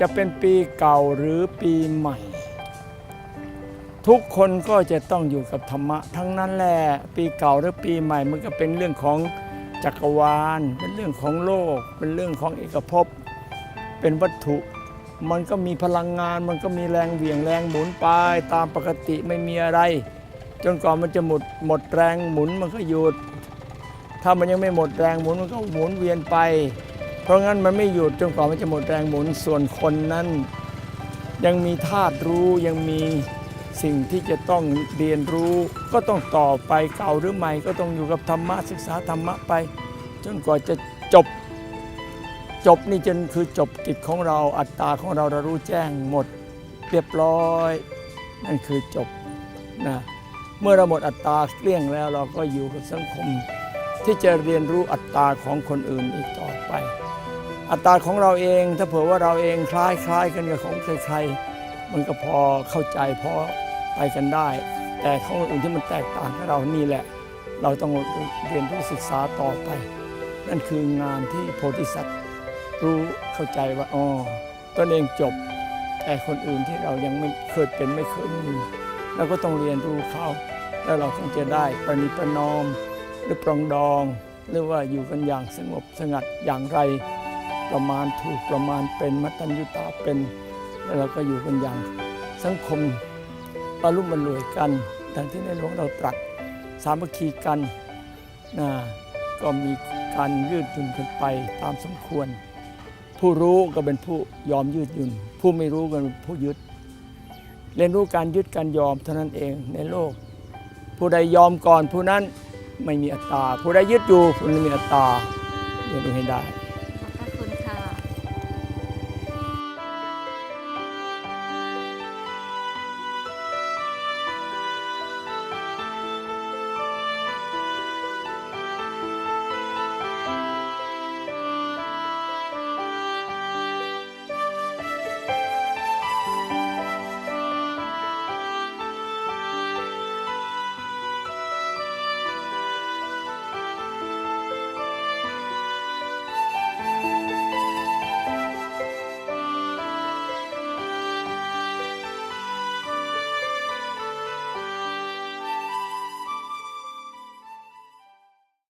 จะเป็นปีเก่าหรือปีใหม่ ทุกคนก็จะต้องอยู่กับธรรมะ ทั้งนั้นแหละปีเก่าหรือปีใหม่มันก็เป็นเรื่องของจักรวาล เป็นเรื่องของโลก เป็นเรื่องของเอกภพ เป็นวัตถุ มันก็มีพลังงาน มันก็มีแรงเหวี่ยงแรงหมุนไปตามปกติไม่มีอะไร จนกว่ามันจะหมดหมดแรงหมุนมันก็หยุด ถ้ามันยังไม่หมดแรงหมุนมันก็หมุนเวียนไป เพราะงั้นมันไม่หยุดจนกว่ามันจะหมดแรงหมุนส่วนคนนั้น ยังมีธาตุรู้ยังมีสิ่งที่จะต้องเรียนรู้ก็ต้องต่อไปเก่าหรือใหม่ ก็ต้องอยู่กับธรรมะศึกษาธรรมะไป จนกว่าจะจบ จบนี่จนคือจบกิจของเราอัตตาของเราเรารู้แจ้งหมดเรียบร้อย นั่นคือจบนะเมื่อเราหมดอัตตาเกลี้ยงแล้วเราก็อยู่กับสังคม ที่จะเรียนรู้อัตตาของคนอื่นอีกต่อไป อัตตาของเราเอง ถ้าเผื่อว่าเราเองคล้ายคล้ายกันกับของใครๆมันก็พอเข้าใจพอไปกันได้ แต่ของอื่นที่มันแตกต่างกับเรานี่แหละ เราต้องเรียนรู้ศึกษาต่อไป นั่นคืองานที่โพธิสัตว์รู้เข้าใจว่าอ๋อตนเองจบ แต่คนอื่นที่เรายังไม่เคยเป็นไม่เคยมีเราก็ต้องเรียนรู้เขา แล้วเราคงจะได้ประนิประนอม หรือปรองดอง หรือว่าอยู่กันอย่างสงบสงัดอย่างไร ประมาณถูกประมาณเป็นมัตตัญญุตาเป็นแล้วเราก็อยู่กันอย่างสังคมปรุมบรรวยกันดังที่ในหลวงเราตรัสสามัคคีกันนะก็มีการยืดหยุ่นกันไปตามสมควร ผู้รู้ก็เป็นผู้ยอมยืดหยุ่น ผู้ไม่รู้ก็เป็นผู้ยึด เรียนรู้การยึดการยอมเท่านั้นเองในโลก ผู้ใดยอมก่อนผู้นั้นไม่มีอัตตา ผู้ใดยึดอยู่ผู้นั้นมีอัตตาเรียนรู้ให้ได้